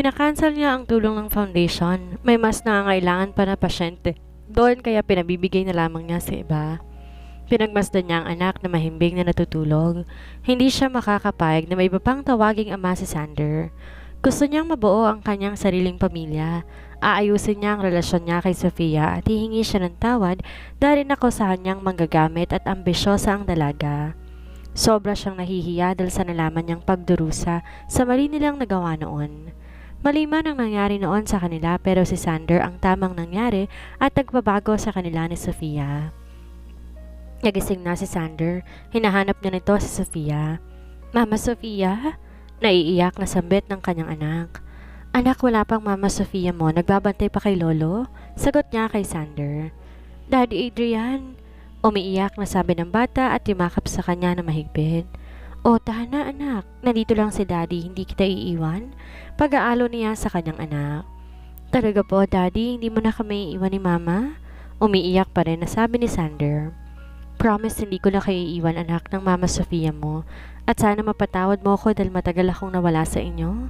Pinakancel niya ang tulong ng foundation. May mas nangangailangan pa na pasyente. Doon kaya pinabibigay na lamang niya sa iba. Pinagmasdan niya ang anak na mahimbing na natutulog. Hindi siya makakapayag na may iba pang tawaging ama si Sander. Gusto niyang mabuo ang kanyang sariling pamilya. Aayusin niya ang relasyon niya kay Sofia at hihingi siya ng tawad dahil nakusahan niyang manggagamit at ambisyosa ang dalaga. Sobra siyang nahihiya dahil sa nalaman niyang pagdurusa sa mali nilang nagawa noon. Mali man ang nangyari noon sa kanila pero si Sander ang tamang nangyari at nagbabago sa kanila ni Sofia. Nagising na si Sander, hinahanap niya nito si Sofia. Mama Sofia? Naiiyak na sambit ng kanyang anak. Anak, wala pang Mama Sofia mo, nagbabantay pa kay Lolo? Sagot niya kay Sander. Daddy Adrian, umiiyak na sabi ng bata at yumakap sa kanya na mahigpit. O, tahan na anak, nandito lang si Daddy, hindi kita iiwan? Pag-aalo niya sa kanyang anak. Talaga po, Daddy, hindi mo na kami iiwan ni Mama? Umiiyak pa rin na sabi ni Sander. Promise hindi ko na kayo iiwan anak ng Mama Sofia mo at sana mapatawad mo ako dahil matagal akong nawala sa inyo.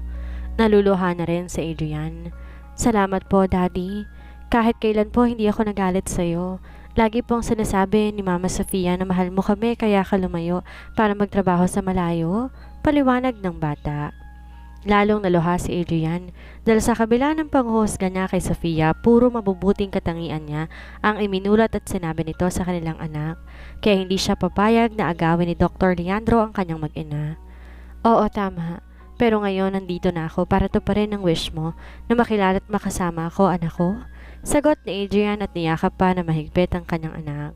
Naluluha na rin si Adrian. Salamat po, Daddy. Kahit kailan po hindi ako nagalit sa'yo. Lagi pong sinasabi ni Mama Sofia na mahal mo kami kaya ka lumayo para magtrabaho sa malayo. Paliwanag ng bata. Lalong naluha si Adrian dahil sa kabila ng panghuhusga niya kay Sofia, puro mabubuting katangian niya ang iminulat at sinabi nito sa kanilang anak. Kaya hindi siya papayag na agawin ni Dr. Leandro ang kanyang mag-ina. Oo, tama. Pero ngayon nandito na ako para to pa rin ang wish mo na makilala at makasama ako, anak ko. Sagot ni Adrian at niyakap pa na mahigpit ang kanyang anak.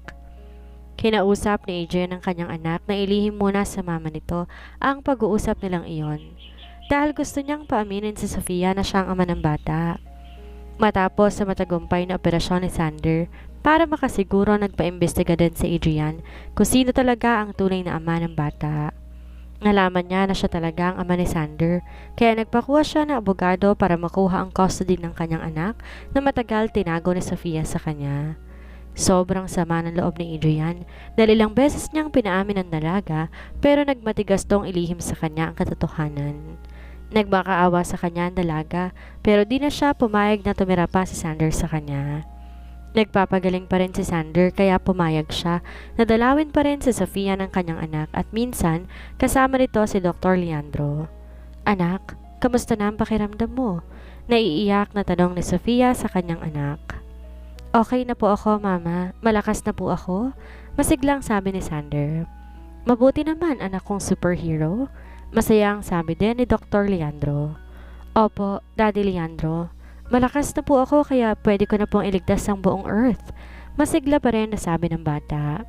Kinausap ni Adrian ang kanyang anak na ilihim muna sa mama nito ang pag-uusap nilang iyon. Dahil gusto niyang paaminin si Sofia na siya ang ama ng bata. Matapos sa matagumpay na operasyon ni Sander, para makasiguro nagpaimbestiga din si Adrian kung sino talaga ang tunay na ama ng bata. Nalaman niya na siya talaga ang ama ni Sander, kaya nagpakuha siya ng abogado para makuha ang custody ng kanyang anak na matagal tinago ni Sofia sa kanya. Sobrang sama ng loob ni Adrian dahil ilang beses niyang pinaamin ang dalaga pero nagmatigas tong ilihim sa kanya ang katotohanan. Nagmakaawa sa kanya ang dalaga pero di na siya pumayag na tumira pa si Sander sa kanya. Nagpapagaling pa rin si Sander kaya pumayag siya na dalawin pa rin si Sofia ng kanyang anak at minsan kasama nito si Dr. Leandro. Anak, kamusta na ang pakiramdam mo? Naiiyak na tanong ni Sofia sa kanyang anak. Okay na po ako, Mama. Malakas na po ako. Masiglang sabi ni Sander. Mabuti naman, anak kong superhero. Masaya ang sabi din ni Dr. Leandro. Opo, Daddy Leandro. Malakas na po ako kaya pwede ko na pong iligtas ang buong Earth. Masigla pa rin nasabi ng bata.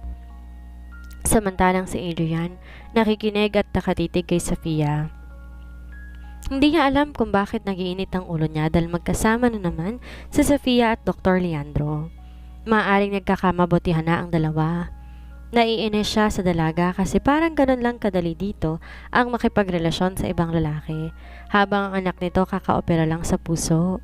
Samantalang si Adrian, nakikinig at nakatitig kay Sofia. Hindi niya alam kung bakit nagiinit ang ulo niya dahil magkasama na naman si Sofia at Dr. Leandro. Maaring nagkakamabutihan na ang dalawa. Naiinis siya sa dalaga kasi parang ganun lang kadali dito ang makipagrelasyon sa ibang lalaki habang ang anak nito kakaopera lang sa puso.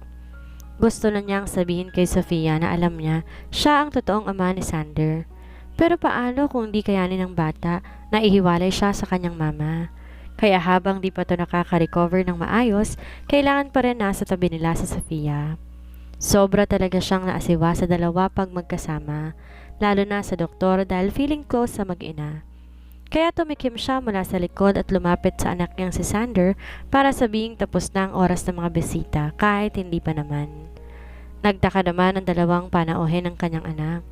Gusto na niyang sabihin kay Sofia na alam niya siya ang totoong ama ni Sander. Pero paano kung di kayanin ng bata na ihiwalay siya sa kanyang mama? Kaya habang di pa to nakaka-recover ng maayos, kailangan pa rin nasa tabi nila sa Sofia. Sobra talaga siyang naasiwa sa dalawa pag magkasama, lalo na sa doktor dahil feeling close sa mag-ina. Kaya tumikim siya mula sa likod at lumapit sa anak niyang si Sander para sabing tapos na ang oras ng mga bisita kahit hindi pa naman. Nagtaka naman ang dalawang panauhin ng kanyang anak.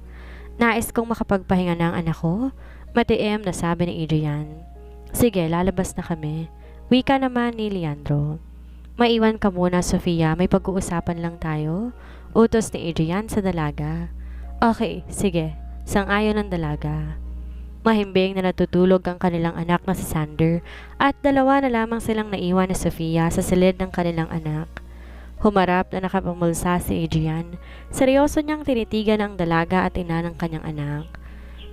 Nais kong makapagpahinga ng anak ko, matiim na sabi ni Adrian. Sige, lalabas na kami. Wika naman ni Leandro. Maiwan ka muna, Sofia. May pag-uusapan lang tayo. Utos ni Adrian sa dalaga. Okay, sige. Sang-ayon ng dalaga. Mahimbing na natutulog ang kanilang anak na si Sander at dalawa na lamang silang naiwan ni Sofia sa silid ng kanilang anak. Humarap na nakapamulsa si Adrian. Seryoso niyang tinitigan ang dalaga at ina ng kanyang anak.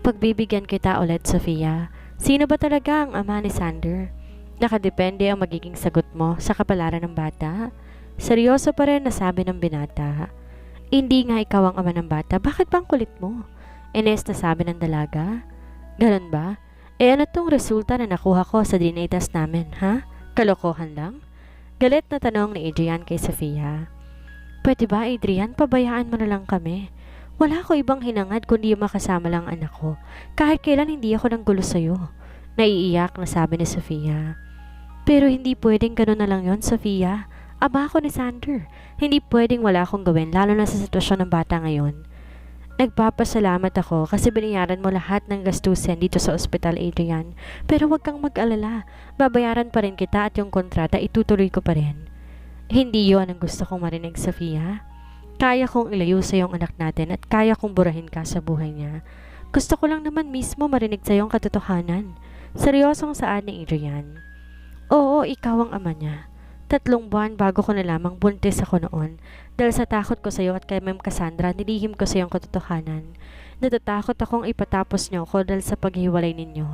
Pagbibigyan kita ulit, Sofia. Sino ba talaga ang ama ni Sander? Nakadepende ang magiging sagot mo sa kapalaran ng bata. Seryoso pa rin nasabi ng binata. Hindi nga ikaw ang ama ng bata, bakit bang kulit mo? Ines na sabi ng dalaga. Ganun ba? E ano tong resulta na nakuha ko sa DNA namin, ha? Kalokohan lang? Galit na tanong ni Adrian kay Sofia. Pwede ba, Adrian, pabayaan mo na lang kami? Wala ko ibang hinangad kundi makasama lang ang anak ko. Kahit kailan hindi ako nang gulo sa'yo. Naiiyak na sabi ni Sofia. Pero hindi pwedeng gano'n na lang yon, Sofia. Aba ako ni Sander. Hindi pwedeng wala akong gawin, lalo na sa sitwasyon ng bata ngayon. Nagpapasalamat ako kasi binayaran mo lahat ng gastusin dito sa ospital, Adrian. Pero huwag kang mag-alala. Babayaran pa rin kita at yung kontrata itutuloy ko pa rin. Hindi yon ang gusto kong marinig, Sofia. Kaya kong ilayo sa yung anak natin at kaya kong burahin ka sa buhay niya. Gusto ko lang naman mismo marinig sa yung katotohanan. Seryosong saan ni Adrian. Oo, ikaw ang ama niya. Tatlong buwan bago ko nalamang buntis ako noon. Dahil sa takot ko sa iyo at kay Ma'am Cassandra, nilihim ko sa iyong katotohanan. Natatakot akong ipatapos niyo ako dahil sa paghiwalay ninyo.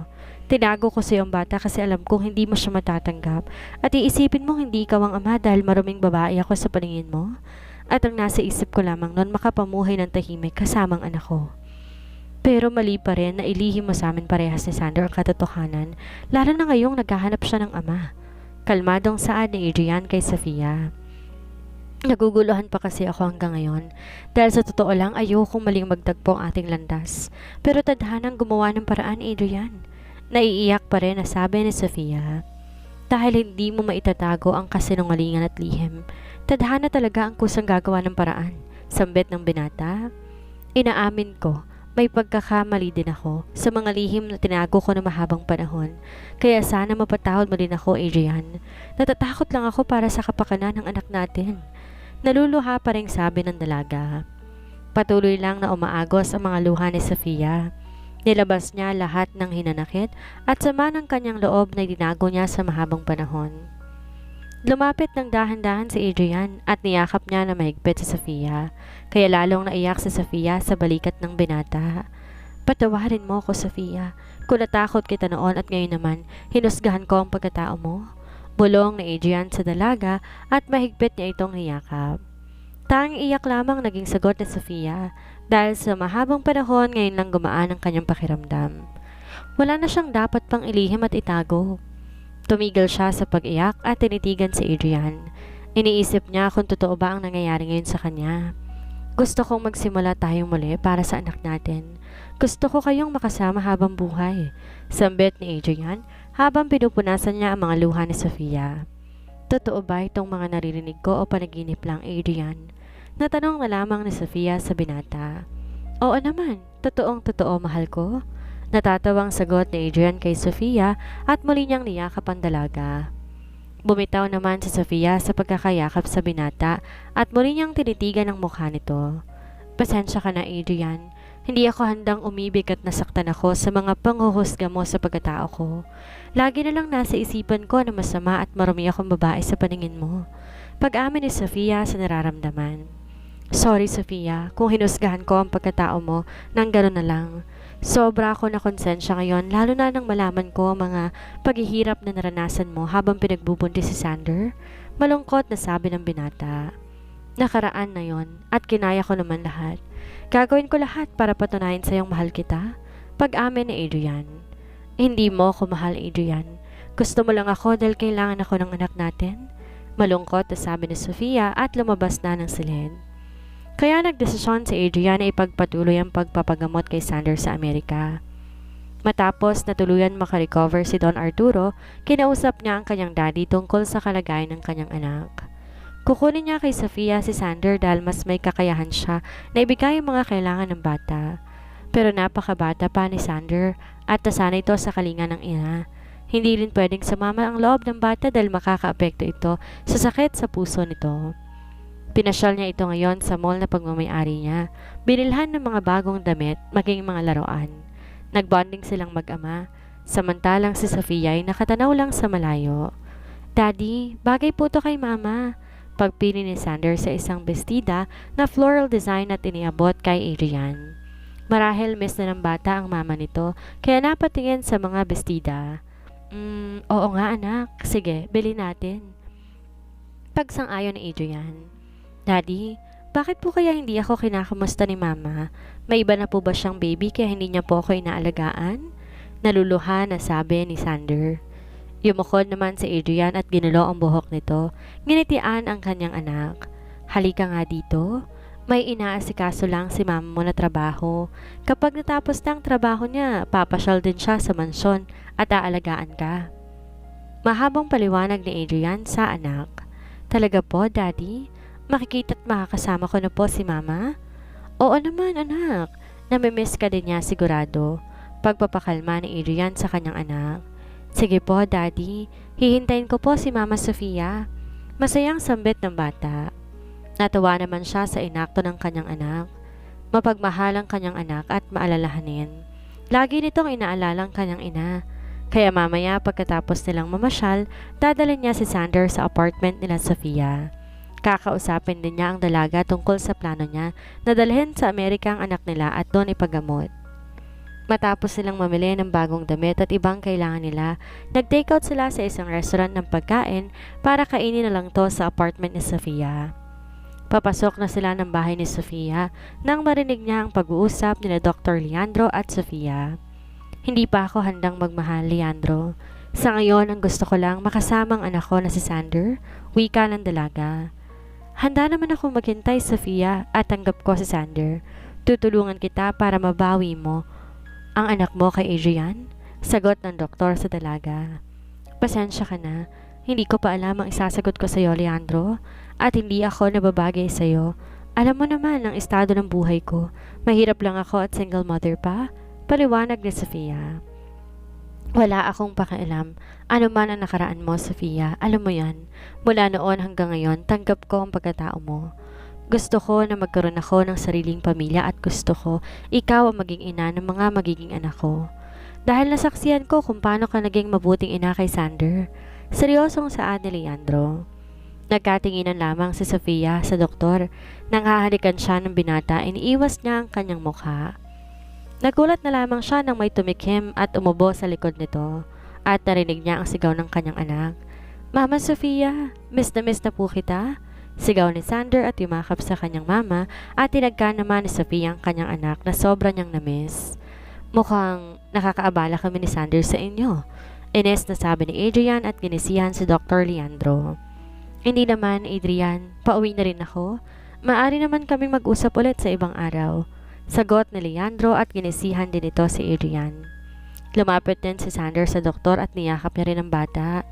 Tinago ko sa iyong bata kasi alam kong hindi mo siya matatanggap. At iisipin mo hindi ikaw ang ama dahil maruming babae ako sa paningin mo. At ang nasa isip ko lamang noon makapamuhay ng tahimik kasamang anak ko. Pero mali pa rin na ilihim mo sa amin parehas ni Sander ang katotohanan, lalo na ngayong naghahanap siya ng ama. Kalmadong saan ni Adrian kay Sofia. Naguguluhan pa kasi ako hanggang ngayon dahil sa totoo lang ayokong maling magtagpo ang ating landas. Pero tadhanang gumawa ng paraan, Adrian. Naiiyak pa rin na sabi ni Sofia. Dahil hindi mo maitatago ang kasinungalingan at lihim, tadhana talaga ang kusang gagawa ng paraan. Sambit ng binata. Inaamin ko may pagkakamali din ako sa mga lihim na tinago ko na mahabang panahon. Kaya sana mapatawad mo din ako, Adrian. Natatakot lang ako para sa kapakanan ng anak natin. Naluluha pa rin sabi ng dalaga. Patuloy lang na umaagos ang mga luha ni Sofia. Nilabas niya lahat ng hinanakit at sama ng kanyang loob na dinago niya sa mahabang panahon. Lumapit ng dahan-dahan si Adrian at niyakap niya na mahigpit si Sofia, kaya lalong naiyak si Sofia sa balikat ng binata. Patawarin mo ako, Sofia. Kung natakot kita noon at ngayon naman, hinusgahan ko ang pagkatao mo. Bulong ni Adrian sa dalaga at mahigpit niya itong niyakap. Tanging iyak lamang naging sagot ni Sofia dahil sa mahabang panahon ngayon lang gumaan ang kanyang pakiramdam. Wala na siyang dapat pang ilihim at itago. Tumigil siya sa pag-iyak at tinitigan si Adrian. Iniisip niya kung totoo ba ang nangyayari ngayon sa kanya. Gusto kong magsimula tayong muli para sa anak natin. Gusto ko kayong makasama habang buhay. Sambit ni Adrian habang pinupunasan niya ang mga luha ni Sofia. Totoo ba itong mga naririnig ko o panaginip lang, Adrian? Natanong na lamang ni Sofia sa binata. Oo naman, totoong totoo mahal ko. Natatawang sagot ni Adrian kay Sofia at muli niyang niyakap ang dalaga. Bumitaw naman si Sofia sa pagkakayakap sa binata at muli niyang tinitigan ang mukha nito. Pasensya ka na Adrian, hindi ako handang umibig at nasaktan ako sa mga panghuhusga mo sa pagkatao ko. Lagi na lang nasa isipan ko na masama at marumi akong babae sa paningin mo. Pag-amin ni Sofia sa nararamdaman. Sorry Sofia, kung hinusgahan ko ang pagkatao mo nang gano'n na lang. Sobra ako na konsensya ngayon lalo na nang malaman ko ang mga paghihirap na naranasan mo habang pinagbubuntis si Sander. Malungkot na sabi ng binata. Nakaraan na yon at kinaya ko naman lahat. Gagawin ko lahat para patunayan sa iyong mahal kita. Pag-amin ni Adrian. Hindi mo ako mahal, Adrian. Gusto mo lang ako dahil kailangan ako ng anak natin. Malungkot na sabi ni Sofia at lumabas na ng silid. Kaya nagdesisyon si Adrian na ipagpatuloy ang pagpapagamot kay Sander sa Amerika. Matapos na tuluyan makarecover si Don Arturo, kinausap niya ang kanyang daddy tungkol sa kalagayan ng kanyang anak. Kukunin niya kay Sofia si Sander dahil mas may kakayahan siya na ibigay ang mga kailangan ng bata. Pero napakabata pa ni Sander at nasana ito sa kalinga ng ina. Hindi rin pwedeng sumama ang loob ng bata dahil makakaapekto ito sa sakit sa puso nito. Pinasyal niya ito ngayon sa mall na pagmamayari niya. Binilhan ng mga bagong damit, maging mga laruan. Nagbonding silang mag-ama, samantalang si Sofia ay nakatanaw lang sa malayo. Daddy, bagay po to kay mama. Pagpili ni Sander sa isang bestida na floral design at iniabot kay Adrian. Marahil miss na ng bata ang mama nito, kaya napatingin sa mga bestida. Mm, oo nga anak, sige, bili natin. Pagsang-ayon ni Adrian. Daddy, bakit po kaya hindi ako kinakamusta ni Mama? May iba na po ba siyang baby kaya hindi niya po ako inaalagaan? Naluluha na sabi ni Sander. Yumukod naman si Adrian at ginulo ang buhok nito. Nginitian ang kanyang anak. Halika nga dito. May inaasikaso lang si mama mo na trabaho. Kapag natapos na ang trabaho niya, papasyal din siya sa mansyon at aalagaan ka. Mahabang paliwanag ni Adrian sa anak. Talaga po, Daddy? Makikita't makakasama ko na po si Mama? Oo naman, anak. Namimiss ka din niya sigurado. Pagpapakalma ni Adrian sa kanyang anak. Sige po, Daddy. Hihintayin ko po si Mama Sofia. Masayang sambit ng bata. Natuwa naman siya sa inakto ng kanyang anak. Mapagmahal ang kanyang anak at maalalahanin. Lagi nitong inaalala ang kanyang ina. Kaya mamaya pagkatapos nilang mamasyal, dadalhin niya si Sander sa apartment nila Sofia. Kakausapin din niya ang dalaga tungkol sa plano niya na dalhin sa Amerika ang anak nila at doon ipagamot. Matapos silang mamili ng bagong damit at ibang kailangan nila, nag-take out sila sa isang restaurant ng pagkain para kainin na lang to sa apartment ni Sofia. Papasok na sila ng bahay ni Sofia nang marinig niya ang pag-uusap nila Dr. Leandro at Sofia. Hindi pa ako handang magmahal, Leandro. Sa ngayon, ang gusto ko lang makasamang anak ko na si Sander, wika ng dalaga. Handa naman ako maghintay, Sofia, at tanggap ko si Sander. Tutulungan kita para mabawi mo ang anak mo kay Adrian? Sagot ng doktor sa dalaga. Pasensya ka na. Hindi ko pa alam ang isasagot ko sa iyo, Leandro. At hindi ako nababagay sa iyo. Alam mo naman ang estado ng buhay ko. Mahirap lang ako at single mother pa. Paliwanag ni Sofia. Wala akong pakialam. Ano man ang nakaraan mo, Sofia, alam mo yan. Mula noon hanggang ngayon, tanggap ko ang pagkatao mo. Gusto ko na magkaroon ako ng sariling pamilya at gusto ko ikaw ang maging ina ng mga magiging anak ko. Dahil nasaksiyan ko kung paano ka naging mabuting ina kay Sander. Seryosong saan ni Leandro. Nagkatinginan lamang si Sofia sa doktor. Nang hahalikan siya ng binata, iniiwas niya ang kanyang mukha. Nagulat na lamang siya nang may tumikim at umubo sa likod nito at narinig niya ang sigaw ng kanyang anak. Mama Sofia, miss na miss na po kita. Sigaw ni Sander at yumakap sa kanyang mama at tinagka naman ni Sofia ang kanyang anak na sobra niyang namiss. Mukhang nakakaabala kami ni Sander sa inyo. Ines na sabi ni Adrian at ginisihan si Dr. Leandro. Hindi naman, Adrian. Pauwi na rin ako. Maari naman kaming mag-usap ulit sa ibang araw. Sagot ni Leandro at ginisihan din ito si Adrian. Lumapit din si Sander sa doktor at niyakap niya rin ang bata.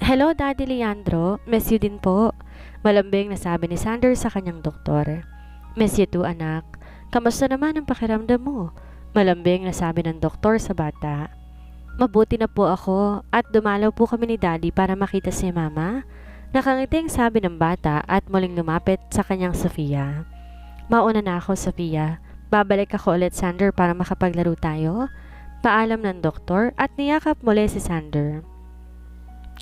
Hello, Daddy Leandro. Miss you din po. Malambing na sabi ni Sander sa kanyang doktor. Miss you too, anak. Kamusta naman ang pakiramdam mo? Malambing na sabi ng doktor sa bata. Mabuti na po ako at dumalaw po kami ni Daddy para makita si Mama. Nakangiting sabi ng bata at muling lumapit sa kanyang Sofia. Mauna na ako, Sofia. Babalik ako ulit, Sander, para makapaglaro tayo. Paalam ng doktor at niyakap muli si Sander.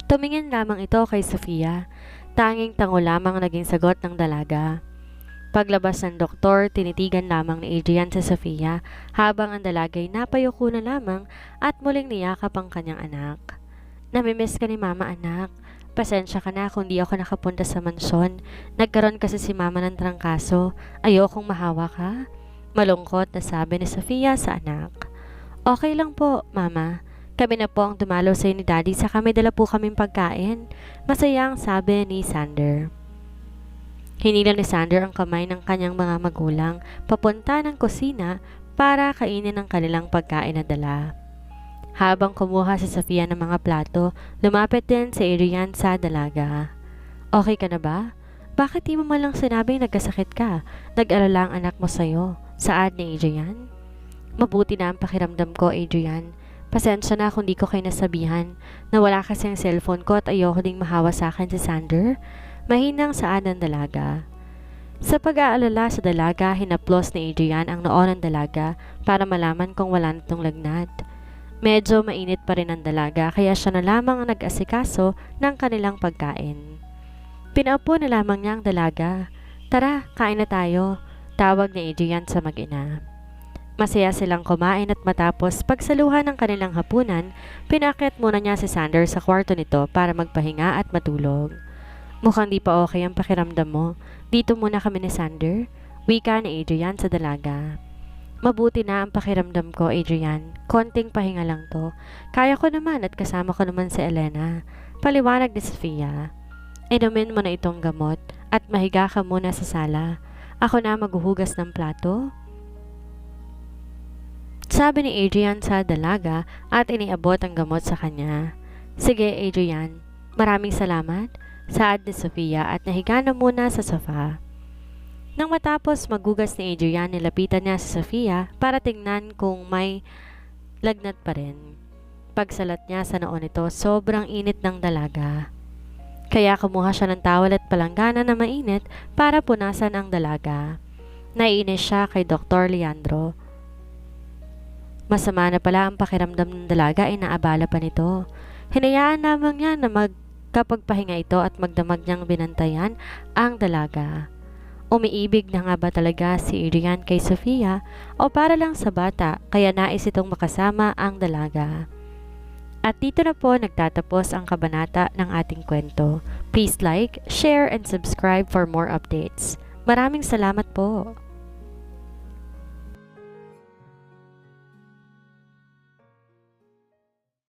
Tumingin lamang ito kay Sofia. Tanging tango lamang ang naging sagot ng dalaga. Paglabas ng doktor, tinitigan lamang ni Adrian sa Sofia habang ang dalagay napayuko na lamang at muling niyakap ang kanyang anak. Namimiss ka ni mama anak. Pasensya ka na kung di ako nakapunta sa mansyon. Nagkaroon kasi si mama ng trangkaso. Ayokong mahawa ka. Malungkot na sabi ni Sofia sa anak. Okay lang po, mama. Kami na po ang dumalo sa ni daddy sa kami dala po kaming pagkain. Masaya ang sabi ni Sander. Hinila ni Sander ang kamay ng kanyang mga magulang papunta ng kusina para kainin ang kanilang pagkain na dala. Habang kumuha si Sofia ng mga plato, lumapit din si Adrian sa dalaga. Okay ka na ba? Bakit di mo man lang sinabing nagkasakit ka? Nag-alala ang anak mo sa'yo. Saad ni Adrian? Mabuti na ang pakiramdam ko, Adrian. Pasensya na kung di ko kayo nasabihan na wala kasi ang cellphone ko at ayoko ding mahawa sa akin si Sander. Mahinang saad ng dalaga. Sa pag-aalala sa dalaga, hinaplos ni Adrian ang noo ng dalaga para malaman kung wala nitong lagnat. Medyo mainit pa rin ang dalaga kaya siya na lamang ang nag-asikaso ng kanilang pagkain. Pinaupo na lamang niya ang dalaga. Tara, kain na tayo. Tawag ni Adrian sa mag-ina. Masaya silang kumain at matapos pagsaluhan ng kanilang hapunan, pinakit muna niya si Sander sa kwarto nito para magpahinga at matulog. Mukhang di pa okay ang pakiramdam mo. Dito muna kami ni Sander. Wika ni Adrian sa dalaga. Mabuti na ang pakiramdam ko, Adrian. Konting pahinga lang to. Kaya ko naman at kasama ko naman si Elena. Paliwanag ni Sofia. Inumin mo na itong gamot at mahiga ka muna sa sala. Ako na maghuhugas ng plato. Sabi ni Adrian sa dalaga at iniabot ang gamot sa kanya. Sige, Adrian. Maraming salamat. Saad ni Sofia at nahiga na muna sa sofa. Nang matapos magugas ni Adrian, nilapitan niya si Sofia para tingnan kung may lagnat pa rin. Pagsalat niya sa noon nito, sobrang init ng dalaga. Kaya kumuha siya ng tawel at palanggana na mainit para punasan ang dalaga. Naiinis siya kay Dr. Leandro. Masama na pala ang pakiramdam ng dalaga ay naabala pa nito. Hinayaan lamang niya na magkapagpahinga ito at magdamag niyang binantayan ang dalaga. Umiibig na nga ba talaga si Adrian kay Sofia o para lang sa bata kaya nais itong makasama ang dalaga? At dito na po nagtatapos ang kabanata ng ating kwento. Please like, share, and subscribe for more updates. Maraming salamat po!